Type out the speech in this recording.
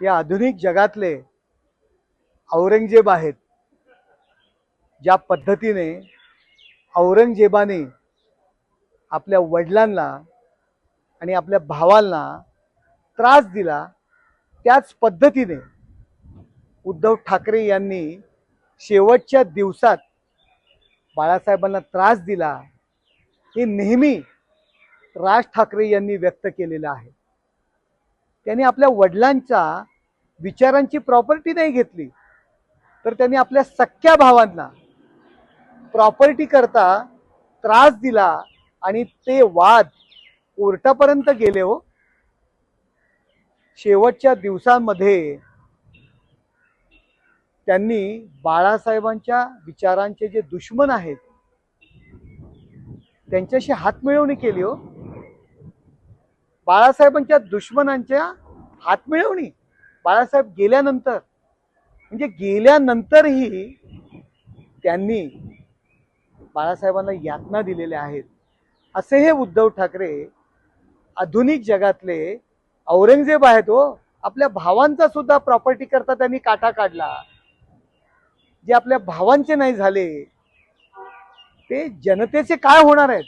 या आधुनिक जगातले औरंगजेब आहेत ज्या पद्धतीने औरंगजेबाने आपल्या वडिलांना आणि आपल्या भावांना त्रास दिला त्याच पद्धतीने उद्धव ठाकरे यांनी शेवटच्या दिवसात बाळासाहेबांना त्रास दिला हे नेहमी राज ठाकरे यांनी व्यक्त केलेलं आहे. त्यांनी आपल्या वडिलांचा विचारांची प्रॉपर्टी नाही घेतली तर त्यांनी आपल्या सख्या भावांना प्रॉपर्टी करता त्रास दिला आणि ते वाद कोर्टापर्यंत गेले हो. शेवटच्या दिवसांमध्ये त्यांनी बाळासाहेबांच्या विचारांचे जे दुश्मन आहेत त्यांच्याशी हातमिळवणी केली हो. बाळासाहेबांच्या दुश्मनांच्या हातमिळवणी. बाळासाहेब गेल्यानंतर म्हणजे गेल्यानंतरही त्यांनी बाळासाहेबांना यातना दिलेल्या आहेत. असे हे उद्धव ठाकरे आधुनिक जगातले औरंगजेब आहेत हो. आपल्या भावांचा सुद्धा प्रॉपर्टी करता त्यांनी काटा काढला. जे आपल्या भावांचे नाही झाले ते जनतेचे काय होणार आहेत?